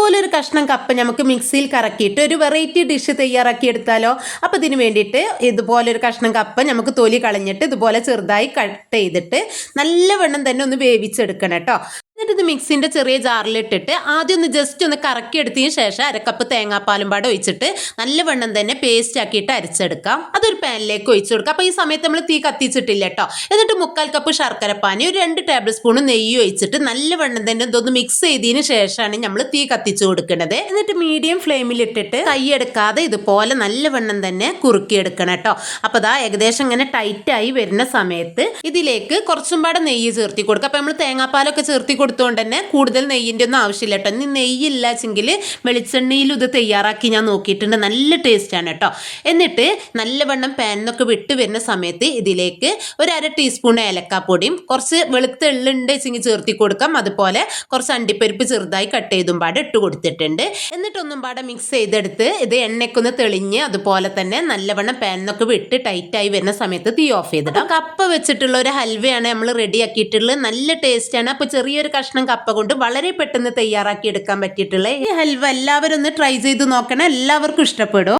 ഇതുപോലൊരു കഷ്ണം കപ്പ നമുക്ക് മിക്സിയിൽ കറക്കിയിട്ട് ഒരു വെറൈറ്റി ഡിഷ് തയ്യാറാക്കി എടുത്താലോ? അപ്പോൾ ഇതിന് വേണ്ടിയിട്ട് ഇതുപോലൊരു കഷ്ണം കപ്പ നമുക്ക് തൊലി കളഞ്ഞിട്ട് ഇതുപോലെ ചെറുതായി കട്ട് ചെയ്തിട്ട് നല്ലവണ്ണം തന്നെ ഒന്ന് വേവിച്ചെടുക്കണം കേട്ടോ. ഇത് മിക്സിന്റെ ചെറിയ ജാറിലിട്ടിട്ട് ആദ്യം ഒന്ന് ജസ്റ്റ് ഒന്ന് കറക്കി എടുത്തതിന് ശേഷം അരക്കപ്പ് തേങ്ങാപ്പാലും പാടെ ഒഴിച്ചിട്ട് നല്ല വെണ്ണം തന്നെ പേസ്റ്റ് ആക്കിയിട്ട് അരച്ചെടുക്കാം. അതൊരു പാനിലേക്ക് ഒഴിച്ചു കൊടുക്കാം. അപ്പോൾ ഈ സമയത്ത് നമ്മൾ തീ കത്തിച്ചിട്ടില്ല കേട്ടോ എന്നിട്ട് മുക്കാൽ കപ്പ് ശർക്കരപ്പാനി ഒരു രണ്ട് ടേബിൾ സ്പൂൺ നെയ്യ് ഒഴിച്ചിട്ട് നല്ല വെണ്ണം തന്നെ ഇതൊന്ന് മിക്സ് ചെയ്തതിന് ശേഷമാണ് നമ്മൾ തീ കത്തിച്ചു കൊടുക്കുന്നത് എന്നിട്ട് മീഡിയം ഫ്ലെയിമിലിട്ടിട്ട് കൈയെടുക്കാതെ ഇതുപോലെ നല്ല വെണ്ണം തന്നെ കുറുക്കിയെടുക്കണം കേട്ടോ അപ്പോൾ ദാ ഏകദേശം ഇങ്ങനെ ടൈറ്റായി വരുന്ന സമയത്ത് ഇതിലേക്ക് കുറച്ചും പാടെ നെയ്യ് ചേർത്തി കൊടുക്കുക അപ്പോൾ നമ്മൾ തേങ്ങാപ്പാലൊക്കെ ചേർത്തി കൊടുത്തുകൊണ്ട് തന്നെ കൂടുതൽ നെയ്യിന്റെ ഒന്നും ആവശ്യമില്ല കേട്ടോ. ഇനി നെയ്യില്ലാച്ചെങ്കിൽ വെളിച്ചെണ്ണയിലും ഇത് തയ്യാറാക്കി ഞാൻ നോക്കിയിട്ടുണ്ട്. നല്ല ടേസ്റ്റാണ് കേട്ടോ. എന്നിട്ട് നല്ലവണ്ണം പാനിന്നൊക്കെ വിട്ട് വരുന്ന സമയത്ത് ഇതിലേക്ക് ഒരു അര ടീസ്പൂൺ ഏലക്കാപ്പൊടിയും കുറച്ച് വെളുത്ത എള്ളുണ്ട് വെച്ചെങ്കിൽ ചേർത്തി കൊടുക്കാം. അതുപോലെ കുറച്ച് അണ്ടിപ്പരിപ്പ് ചെറുതായി കട്ട് ചെയ്തും പാടെ ഇട്ട് കൊടുത്തിട്ടുണ്ട്. എന്നിട്ടൊന്നും പാടെ മിക്സ് ചെയ്തെടുത്ത് ഇത് എണ്ണയ്ക്കൊന്ന് തെളിഞ്ഞ് അതുപോലെ തന്നെ നല്ലവണ്ണം പാനിന്നൊക്കെ വിട്ട് ടൈറ്റായി വരുന്ന സമയത്ത് തീ ഓഫ് ചെയ്തിടാം. കപ്പ വെച്ചിട്ടുള്ള ഒരു ഹൽവയാണ് നമ്മൾ റെഡി ആക്കിയിട്ടുള്ളത്. നല്ല ടേസ്റ്റാണ് അപ്പോൾ ചെറിയൊരു കഷ്ണം കപ്പ കൊണ്ട് വളരെ പെട്ടെന്ന് തയ്യാറാക്കി എടുക്കാൻ പറ്റിയിട്ടുള്ള ഈ ഹൽവ എല്ലാവരും ഒന്ന് ട്രൈ ചെയ്ത് നോക്കണം. എല്ലാവർക്കും ഇഷ്ടപ്പെടും.